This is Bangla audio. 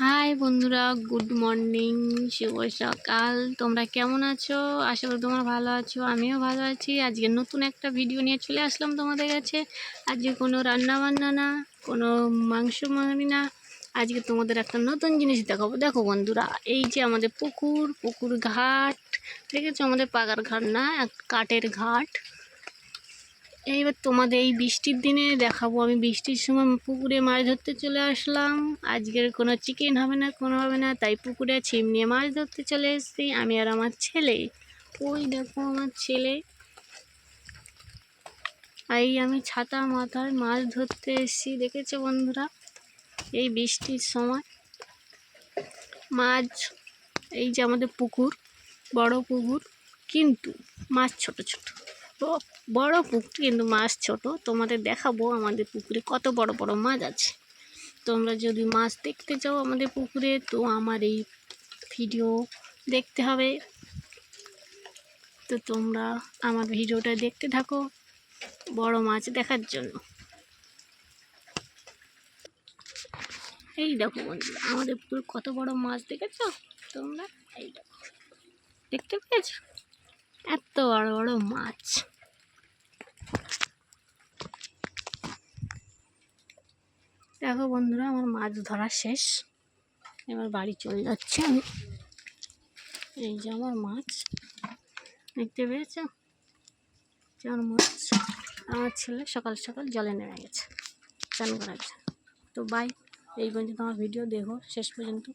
হাই বন্ধুরা, গুড মর্নিং, শুভ সকাল। তোমরা কেমন আছো? আশা করি তোমরা ভালো আছো, আমিও ভালো আছি। আজকে নতুন একটা ভিডিও নিয়ে চলে আসলাম তোমাদের কাছে। আজকে কোনো রান্না বান্না না, কোনো মাংস মারি না। আজকে তোমাদের একটা নতুন জিনিস দেখাবো। দেখো বন্ধুরা, এই যে আমাদের পুকুর পুকুর ঘাট, দেখেছ? আমাদের পাকার ঘাট না, এক কাঠের ঘাট। এইবার তোমাদের এই বৃষ্টির দিনে দেখাবো। আমি বৃষ্টির সময় পুকুরে মাছ ধরতে চলে আসলাম। আজকের কোনো চিকেন হবে না, কোনো হবে না, তাই পুকুরে ছিপ নিয়ে মাছ ধরতে চলে এসেছি আমি আর আমার ছেলে। ওই দেখো আমার ছেলে। এই আমি ছাতা মাথায় মাছ ধরতে এসেছি, দেখেছ বন্ধুরা? এই বৃষ্টির সময় মাছ, এই যে আমাদের পুকুর, বড় পুকুর, কিন্তু মাছ ছোট ছোট। তো বড় পুকুর কিন্তু মাছ ছোট। তোমাদের দেখাবো আমাদের পুকুরে কত বড় বড় মাছ আছে। তোমরা যদি মাছ দেখতে চাও আমাদের পুকুরে, তো আমার এই ভিডিও দেখতে হবে। তো তোমরা আমার ভিডিওটা দেখতে থাকো বড় মাছ দেখার জন্য। এই দেখো বন্ধুরা, আমাদের পুকুরে কত বড় মাছ দেখেছ তোমরা? এই দেখো, দেখতে পেয়েছ? এত বড় বড় মাছ। দেখো বন্ধুরা, আমার মাছ ধরা শেষ। এবার বাড়ি চলে যাচ্ছে আমি। এই যে আমার মাছ। দেখতে পেয়েছ? যেমন মাছ। আমার ছেলে সকাল সকাল জলে নেমে গেছে। চান করা তো বাই এই পর্যন্ত আমার ভিডিও দেখো। শেষ পর্যন্ত।